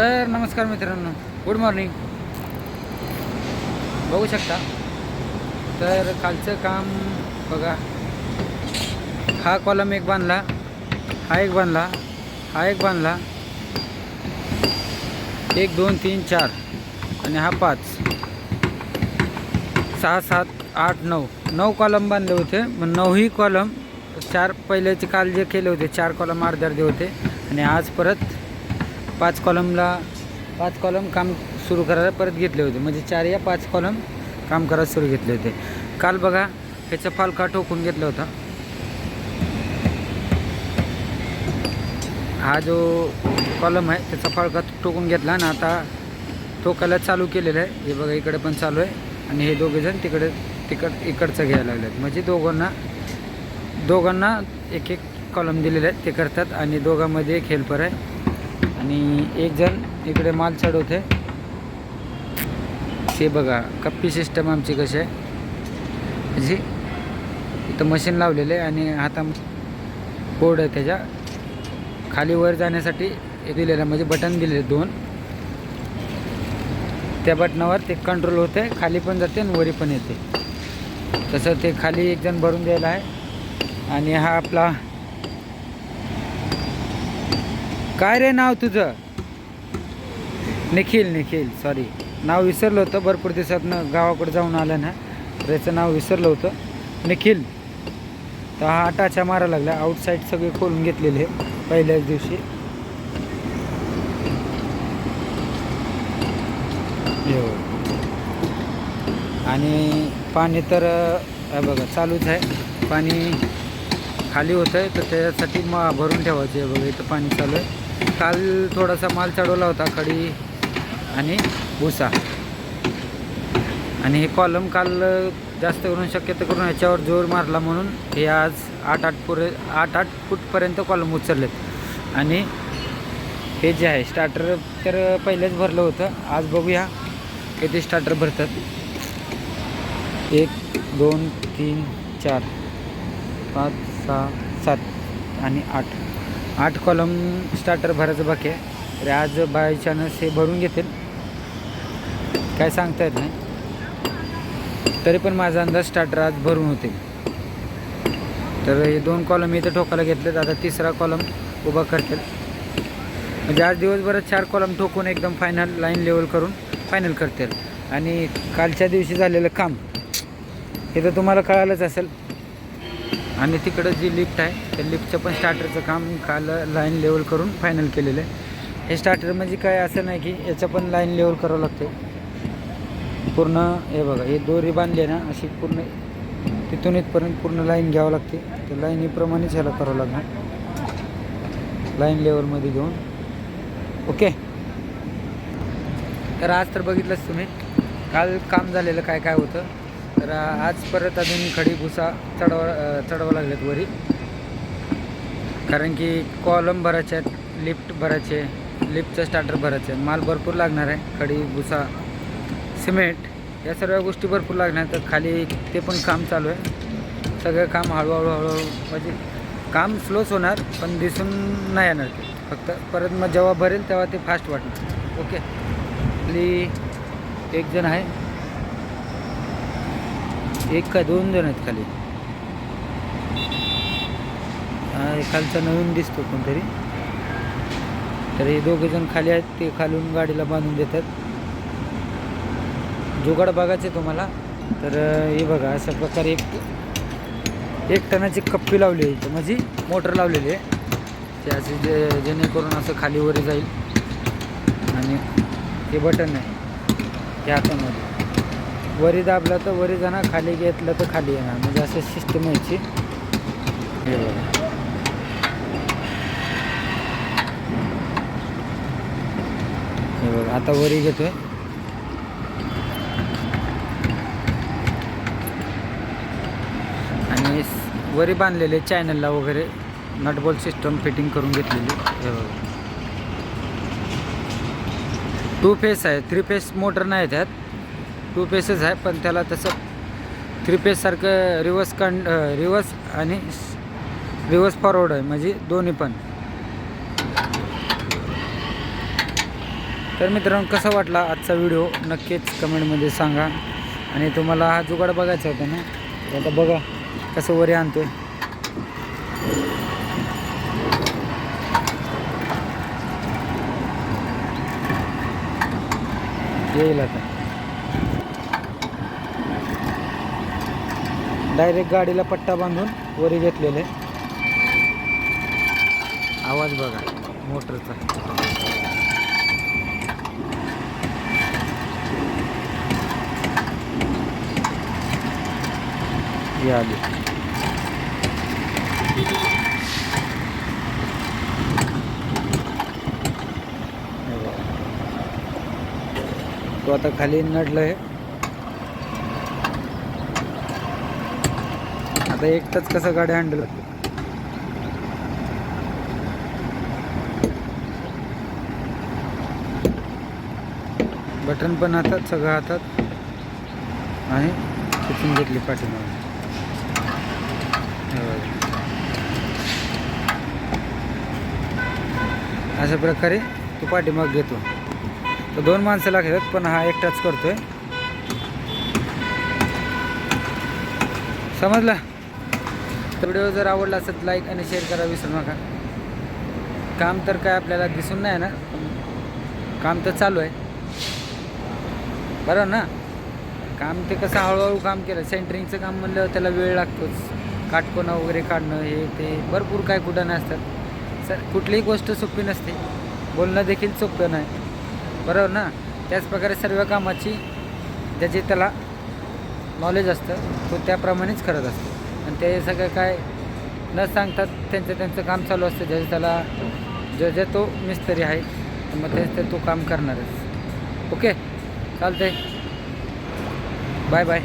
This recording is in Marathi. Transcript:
तर नमस्कार मित्रांनो गुड मॉर्निंग बघू शकता. तर कालचं काम बघा. हा कॉलम एक बांधला हा एक बांधला हा एक बांधला. एक दोन तीन चार आणि हा पाच. सहा सात आठ नऊ. नऊ कॉलम बांधले होते. मग नऊही कॉलम चार पहिल्याचे काल जे केले होते चार कॉलम अर्धे अर्धे होते. आणि आज परत पाच कॉलमला पाच कॉलम काम सुरू करायला परत घेतले होते. म्हणजे चार या पाच कॉलम काम करायला सुरू घेतले होते. काल बघा ह्याचा फालका ठोकून घेतला होता? हा जो कॉलम आहे त्याचा फाळका टोकून घेतला आणि आता टोकायला चालू केलेलं आहे. हे बघा इकडे पण चालू आहे. आणि हे दोघेजण तिकडे तिकड इकडचं घ्यायला लागले आहेत म्हणजे दोघांना दोघांना एक एक कॉलम दिलेले आहेत. ते करतात आणि दोघांमध्ये एक हेल्पर आहे. आणि एक जण इकडे माल चढवते. ते बघा कप्पी सिस्टम आमची कशी आहे. म्हणजे इथं मशीन लावलेलं आहे आणि हाता बोर्ड आहे त्याच्या. खाली वर जाण्यासाठी एक दिलेलं आहे, म्हणजे बटन दिलेले दोन. त्या बटनावर ते कंट्रोल होते खाली पण जाते आणि वरी पण येते. तसं ते खाली एक जण भरून द्यायला आहे. आणि हा आपला काय रे नाव तुझं? निखिल निखिल सॉरी नाव विसरलं होतं भरपूर दिवसातनं गावाकडे जाऊन आलं ना त्याचं नाव विसरलं होतं. निखिल. तर हा टाचा मारा लागला आउटसाईड सगळे खोलून घेतलेले पहिल्याच दिवशी. हो आणि पाणी तर बघा चालूच आहे. पाणी खाली होतं आहे तर त्याच्यासाठी मा भरून ठेवायचे आहे. बघा इथं पाणी चालू आहे. काल थोडासा माल चढवला होता खडी आणि भुसा. आणि हे कॉलम काल जास्त करून शक्यतो करून ह्याच्यावर जोर मारला म्हणून हे आज आठ आठ पुरे आठ आठ फूटपर्यंत कॉलम उचललेत. आणि हे जे आहे स्टार्टर तर पहिलेच भरलं होतं. आज बघूया किती स्टार्टर भरतात. एक दोन तीन चार पाच सहा सात आणि आठ. आठ कॉलम स्टार्टर भरायचं बाकी आहे. तर आज बाय चान्स हे भरून घेतील. काय सांगता येत नाही. तरी पण माझा अंदाज स्टार्टर आज भरून होते तर हे दोन कॉलम इथं ठोकायला घेतलेत. आता तिसरा कॉलम उभा करतील. म्हणजे आज दिवसभरात चार कॉलम ठोकून एकदम फायनल लाईन लेवल करून फायनल करतील. आणि कालच्या दिवशी झालेलं काम हे तर तुम्हाला कळालंच असेल. आणि तिकडं जी लिफ्ट आहे त्या लिफ्टचं पण स्टार्टरचं काम काल लाईन लेवल करून फायनल केलेलं आहे. हे स्टार्टर म्हणजे काय असं नाही की याचं पण लाईन लेवल करावं लागते पूर्ण हे बघा हे दोरी बांधली आहे ना अशी पूर्ण तिथून इथपर्यंत पूर्ण लाईन घ्यावं लागते तर लाईनीप्रमाणेच ह्याला करावं लागणार. लाईन लेवलमध्ये घेऊन. ओके तर आज तर बघितलंच तुम्ही. काल काम झालेलं काय काय होतं? तर आज परत अजून खडी भुसा चढवा चढवा लागलेत वरी. कारण की कॉलम भरायचे आहेत लिफ्ट भरायचे लिफ्टचं स्टार्टर भरायचं आहे माल भरपूर लागणार आहे खडी भुसा सिमेंट या सर्व गोष्टी भरपूर लागणार तर खाली ते पण काम चालू आहे. सगळं काम हळूहळू हळूहळू म्हणजे काम स्लोच होणार पण दिसून नाही येणार ते. फक्त परत मग जेव्हा भरेल तेव्हा ते फास्ट वाटणार. ओके आपली एक जण आहे. एक का दोन जण आहेत खाली. एक खालचा नवीन दिसतो कोणतरी. तर हे दोघे जण खाली आहेत ते खालून गाडीला बांधून देतात. जुगाड बघायचे तुम्हाला. तर हे बघा अशा प्रकारे एक एक टनाची कप्पी लावली आहे इथं म्हणजे मोटर लावलेली आहे. ते असे जे जेणेकरून असं खाली वर जाईल. आणि हे बटन आहे त्या हातामध्ये. वरी दाबलं तर वरी जाणार खाली घेतलं तर खाली येणार. म्हणजे असं सिस्टम यायची हे बघा. आता वरी घेतोय. आणि वरी बांधलेले चॅनलला वगैरे. नटबॉल सिस्टम फिटिंग करून घेतलेली. हे बघा. टू फेस आहे. थ्री फेस मोटर नाही त्यात टू पेसेस आहे पण त्याला तसं थ्री पेससारखं रिवर्स कं रिवर्स आणि रिवर्स फॉरवर्ड आहे म्हणजे दोन्ही पण. तर मित्रांनो कसा वाटला आजचा व्हिडिओ नक्कीच कमेंटमध्ये सांगा. आणि तुम्हाला हा जुगाड बघायचा होता ना आता बघा कसं वरी आणतोय. येईल आता. डायरेक्ट गाडीला पट्टा बांधून वरी घेतलेले. आवाज बघा मोटरचा. हे आली. तो आता खाली नडलं आहे आता एकटाच कसं गाडी हँडल बटन पण हातात सगळं हातात. आणि तिथून घेतली पाठीमागे. अशा प्रकारे तो पाठीमाग घेतो. तर दोन माणसं लागतात पण हा एकटाच करतोय. समजला? तर व्हिडिओ जर आवडला असेल लाईक आणि शेअर करा विसरू नका. काम तर काय आपल्याला दिसून नाही ना? काम तर चालू आहे. बरोबर ना? काम ते कसं हळूहळू काम केलं. सेंटरिंगचं काम म्हणलं त्याला वेळ लागतोच. काटकोणं वगैरे काढणं हे ते. भरपूर काय कुठं नसतात सर कुठलीही गोष्ट सोपी नसते. बोलणं देखील सोपं नाही. बरोबर ना? त्याचप्रकारे सर्व कामाची ज्याचे त्याला नॉलेज असतं तो त्याप्रमाणेच करत असतो. आणि ते सगळं काय न सांगतात त्यांचं त्यांचं काम चालू असतं. ज्या त्याला जो ज्या तो मिस्त्री आहे तर मग तेच ते तो काम करणारच. ओके चालतंय. Bye bye.